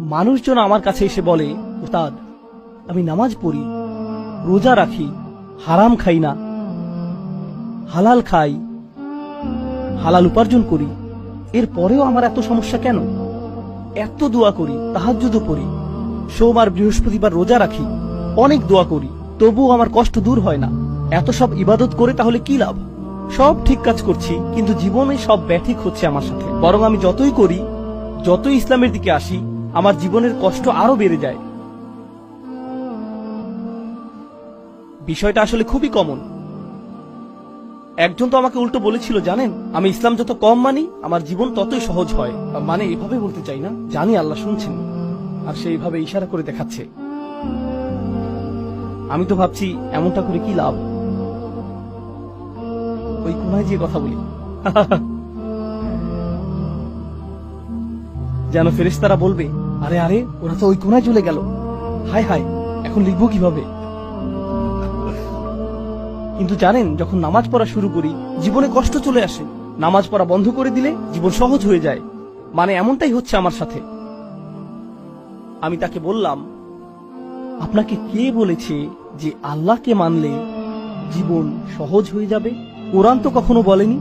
মানুষজন আমার কাছে এসে বলে, উস্তাদ, আমি নামাজ পড়ি, রোজা রাখি, হারাম খাই না, হালাল খাই, হালাল উপার্জন করি। এর পরেও আমার এত সমস্যা কেন? এত দোয়া করি তাহাজ্জুদও পড়ি সোমবার বৃহস্পতিবার রোজা রাখি, অনেক দোয়া করি, তবুও আমার কষ্ট দূর হয় না। এত সব ইবাদত করে তাহলে কি লাভ? সব ঠিক কাজ করছি, কিন্তু জীবনে সব ব্যথিক হচ্ছে আমার সাথে। বরং আমি যতই করি, যতই ইসলামের দিকে আসি আমার জীবনের কষ্ট আরও বেড়ে যায়। বিষয়টা আসলে খুবই কমন একজন তো আমাকে উল্টো বলেছিল, জানেন? আমি ইসলাম যত কম মানি, আমার জীবন ততই সহজ হয়। মানে এভাবে বলতে চাই না, জানি আল্লাহ শুনছেন, আর সেইভাবে ইশারা করে দেখাচ্ছে। আমি তো ভাবছি, এমনটা করে কি লাভ? ওই কোনায় যে কথা বলি। যেন ফেরেশতারা বলবে আরে আরে, ওরা তো ওই কোনায় চলে গেল। হায় হায়, এখন লিখব কীভাবে? কিন্তু জানেন, যখন নামাজ পড়া শুরু করি, জীবনে কষ্ট চলে আসে। নামাজ পড়া বন্ধ করে দিলে জীবন সহজ হয়ে যায়। মানে এমনটাই হচ্ছে আমার সাথে। আমি তাকে বললাম, আপনাকে কে বলেছে যে আল্লাহকে মানলে জীবন সহজ হয়ে যাবে? কোরআন তো কখনো বলেনি।